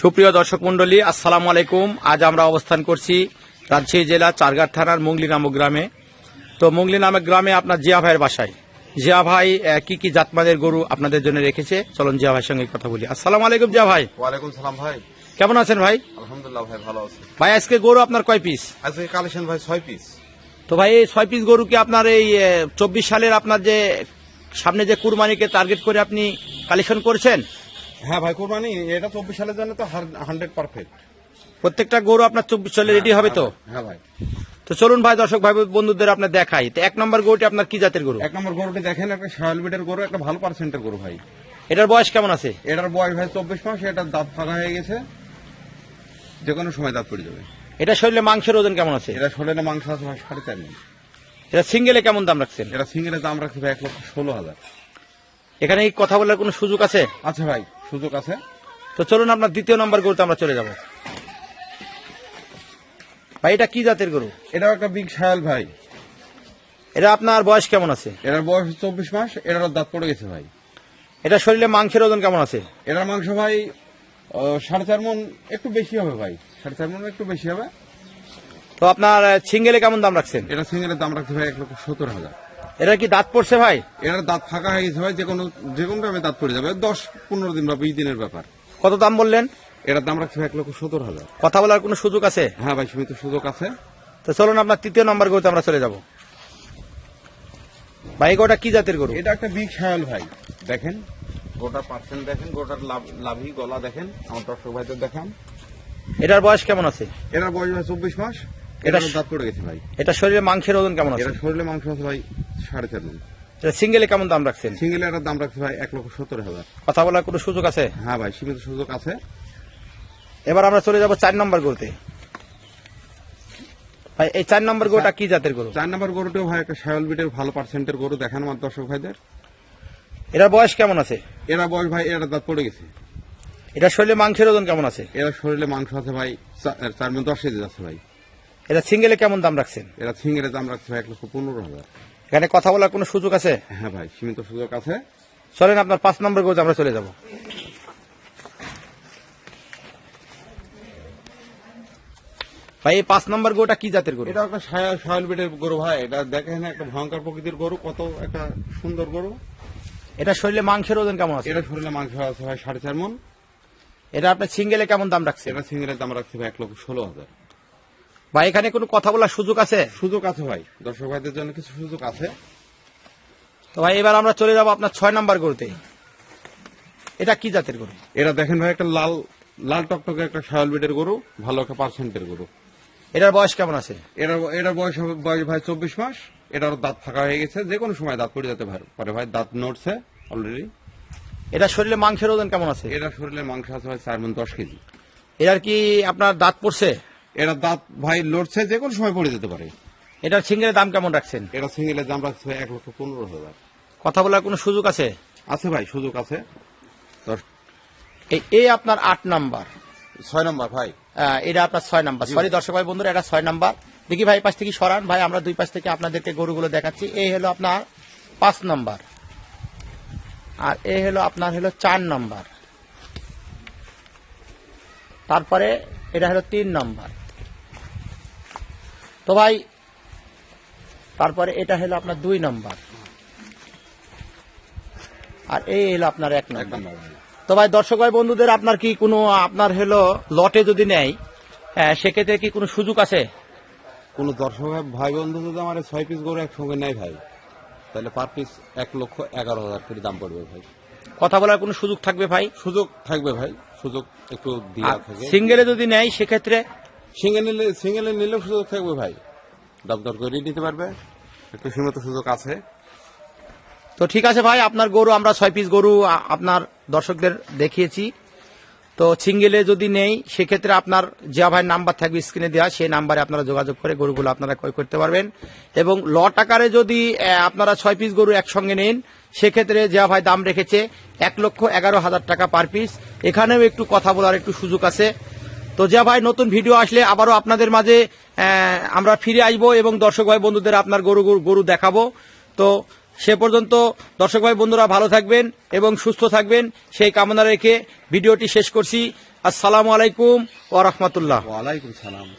সুপ্রিয় দর্শক মন্ডলী আসসালামু আলাইকুম। আজ আমরা অবস্থান করছি রাজশাহী জেলা চারঘাট থানার মুংলি নামক গ্রামে। তো মুংলি নামক গ্রামে আপনার জিয়া ভাইয়ের বাসায়। জিয়া ভাই কি কি জাতমানের গরু আপনাদের জন্য রেখেছে? চলুন জিয়া ভাইয়ের সঙ্গে কথা বলি। আসসালামু আলাইকুম জিয়া ভাই। ওয়ালাইকুম সালাম ভাই। কেমন আছেন ভাই? আলহামদুলিল্লাহ ভাই ভালো আছি। ভাই আজকে গরু আপনার কয় পিস আজকে কালেকশন ভাই ছয় পিস তো ভাই এই ছয় পিস গরু কি আপনার এই চব্বিশ সালের আপনার যে সামনে যে কুরবানিকে টার্গেট করে আপনি কালেকশন করেছেন? হ্যাঁ ভাই কোরবানি এটা চব্বিশ সালের জন্য তো হান্ড্রেড পারফেক্ট প্রত্যেকটা গরু আপনার চব্বিশ সালে রেডি হবে তো? হ্যাঁ ভাই। তো চলুন ভাই দর্শক ভাই বন্ধুদের আপনার দেখাই। তো এক নম্বর গরুটি আপনার কি জাতের গরু? এক নম্বর গরুটি দেখেন একটা শায়াল বিটের গরু একটা ভালো পার্সেন্টের গরু ভাই। এটার বয়স কেমন আছে? এটার বয়স ভাই চব্বিশ মাস এটার দাঁত ফাঁকা হয়ে গেছে। যে কোনো সময় দাঁত পড়ে যাবে। এটা শরীরে মাংসের ওজন কেমন আছে? এটা শরীরে মাংস আছে ভাই সাড়ে চার মিনিট এটা সিঙ্গেলে কেমন দাম রাখছেন? এটা সিঙ্গেলের দাম রাখছে ভাই এক লক্ষ ষোলো হাজার। এখানে কথা বলার কোনো সুযোগ আছে? আচ্ছা ভাই। সুযোগ আছে। তো চলুন আপনার দ্বিতীয় নম্বর গরুতে আমরা চলে যাব। ভাই এটা কি জাতের গরু? এটাও একটা বিগ শায়াল ভাই। এটা আপনার বয়স কেমন আছে? এটার বয়স চব্বিশ মাস এটারও দাঁত পড়ে গেছে ভাই। এটা শরীরে মাংসের ওজন কেমন আছে? এটার মাংস ভাই সাড়ে চার মন একটু বেশি হবে ভাই। সাড়ে চার মন একটু বেশি হবে। তো আপনার সিঙ্গেলে কেমন দাম রাখছেন? এটা সিঙ্গেলের দাম রাখছে ভাই এক লক্ষ সত্তর হাজার। এটা কি দাঁত পড়ছে ভাই? এটার দাঁত ফাঁকা হয়ে গেছে ভাই যে কোনো যে কোনো টাইমে দাঁত পড়ে যাবে। দশ পনেরো দিন বা বিশ দিনের ব্যাপার। কত দাম বললেন? এটার দাম রাখছে এক লক্ষ সত্তর হাজার। কথা বলার কোনো সুযোগ আছে? হ্যাঁ ভাই সীমিত সুযোগ আছে। তো চলুন আপনার তৃতীয় নম্বর গরুতে আমরা চলে যাব। ভাই গোটা কি জাতের গরু? এটা একটা বিগ সায়াল ভাই। দেখেন গোটা পার্সেন্ট দেখেন গোটার লাভ- গলা দেখেন। আমার দর্শক ভাইদের দেখান। এটার বয়স কেমন আছে? এটার বয়স চব্বিশ মাস। এটা এটার দাঁত পড়ে গেছে ভাই। এটা শরীরে মাংসের ওজন কেমন আছে? এটা শরীরে মাংস আছে ভাই সাড়ে চার সিঙ্গেলে কেমন দাম রাখছেন? সিঙ্গেল এটার দাম রাখছে ভাই এক লক্ষ সত্তর হাজার। কথা বলার কোনো সুযোগ আছে? হ্যাঁ ভাই সীমিত সুযোগ আছে। এবার আমরা চলে যাব চার নম্বর গরুতে। ভাই এই চার নম্বর গরুটা কি জাতের গরু? চার নম্বর গরুটিও ভাই একটা শায়াল বিটের ভালো পার্সেন্টের গরু দেখান আমার দর্শক ভাইদের। এটার বয়স কেমন আছে? এরা বয়স ভাই এরা দাঁত পড়ে গেছে। এটা শরীরে মাংসের ওজন কেমন আছে? এরা শরীরে মাংস আছে ভাই চার মধ্যে দশ কেজি আছে ভাই। এটা সিঙ্গেলে কেমন দাম রাখছেন? এরা সিঙ্গেলের দাম রাখছে ভাই এক লক্ষ পনেরো হাজার। এখানে কথা বলার কোনো সুযোগ আছে? হ্যাঁ ভাই সীমিত সুযোগ আছে। চলেন আপনার পাঁচ নম্বর গরুতে আমরা চলে যাব। ভাই এই পাঁচ নম্বর গরুটা কি জাতের গরু? এটা একটা শায়াল বিটের গরু ভাই। এটা দেখেন একটা ভয়ঙ্কর প্রকৃতির গরু কত একটা সুন্দর গরু। এটা শরীরে মাংসের ওজন কেমন আছে? এটা শরীরে মাংস আছে ভাই সাড়ে চার মন। এটা আপনার সিঙ্গেলে কেমন দাম রাখছে এটা সিঙ্গেলের দাম রাখছে ভাই এক লক্ষ ষোলো হাজার। ভাই এখানে কোনো কথা বলার সুযোগ আছে? সুযোগ আছে ভাই। দর্শক ভাইদের জন্য কিছু সুযোগ আছে। তো ভাই এবার আমরা চলে যাব আপনার ছয় নম্বর গরুতে। এটা কি জাতের গরু? এটা দেখেন ভাই একটা লাল লাল টকটকে একটা শায়াল বিটের গরু ভালো একটা পার্সেন্টের গরু। এটার বয়স কেমন আছে? এটার এটার বয়স বয়স ভাই চব্বিশ মাস। এটার দাঁত ফাঁকা হয়ে গেছে যে কোনো সময় দাঁত পড়ে যেতে পারে। ভাই দাঁত নড়ছে অলরেডি এটা শরীরে মাংসের ওজন কেমন আছে? এটার শরীরে মাংস আছে ভাই চার মন দশ কেজি। এটার কি আপনার দাঁত পড়ছে? এটার দাঁত ভাই লড়ছে যে কোনো সময় পড়ে যেতে পারে। এটার সিঙ্গেলের দাম কেমন রাখছেন? এটা সিঙ্গেলের দাম রাখছে এক লক্ষ পনেরো হাজার। কথা বলার কোনো সুযোগ আছে? আছে ভাই সুযোগ আছে। এই আপনার আট নাম্বার। ছয় নম্বর ভাই। এটা আপনার ছয় নাম্বার। সরি দর্শক ভাই বন্ধুরা এটা ছয় নাম্বার। দেখি ভাই পাশ থেকে সরান। ভাই আমরা দুই পাশ থেকে আপনাদেরকে গরুগুলো দেখাচ্ছি। এই হলো আপনার পাঁচ নাম্বার। আর এই হলো আপনার হলো চার নাম্বার। তারপরে এটা হলো তিন নাম্বার। তো ভাই তারপরে এটা হলো আপনার দুই নম্বর। আর এই হলো আপনার এক নম্বর। তো ভাই দর্শক ভাই বন্ধুদের আপনার কি কোনো আপনার হলো লটে যদি নেয় সেক্ষেত্রে কি কোনো সুযোগ আছে? কোন দর্শক ভাই বন্ধু যদি আমার ছয় পিস গরু একসঙ্গে নেয় ভাই তাহলে পার পিস এক লক্ষ এগারো হাজার করে দাম পড়বে ভাই। কথা বলার কোনো সুযোগ থাকবে ভাই? সুযোগ থাকবে ভাই সুযোগ একটু দিয়া সিঙ্গেলে যদি নেয় সেক্ষেত্রে সিঙ্গেল নিলে, সিঙ্গেলে নিলেও সুযোগ থাকবে ভাই। দাম দর করে নিতে পারবে। একটু সীমিত সুযোগ আছে। তো ঠিক আছে ভাই, আপনার গরু, আমরা ছয় পিস গরু আপনার দর্শকদের দেখিয়েছি। তো সিঙ্গেলে যদি নেই, সেক্ষেত্রে আপনার জিয়া ভাইয়ের নাম্বার থাকবে স্ক্রিনে দেওয়া। সেই নাম্বারে আপনারা যোগাযোগ করে গরুগুলো আপনারা ক্রয় করতে পারবেন। এবং লট আকারে যদি আপনারা ছয় পিস গরু একসঙ্গে নেন, সেক্ষেত্রে জিয়া ভাই দাম রেখেছে এক লক্ষ এগারো হাজার টাকা পার পিস। এখানেও একটু কথা বলার একটু সুযোগ আছে। তো যা ভাই, নতুন ভিডিও আসলে আবারও আপনাদের মাঝে আমরা ফিরে আসব এবং দর্শক ভাই বন্ধুদের আপনার গরু, গরু- দেখাবো। তো সে পর্যন্ত দর্শক ভাই বন্ধুরা ভালো থাকবেন এবং সুস্থ থাকবেন। সেই কামনা রেখে ভিডিওটি শেষ করছি। আসসালামু আলাইকুম রাহমাতুল্লাহ। ওয়ালাইকুম সালাম।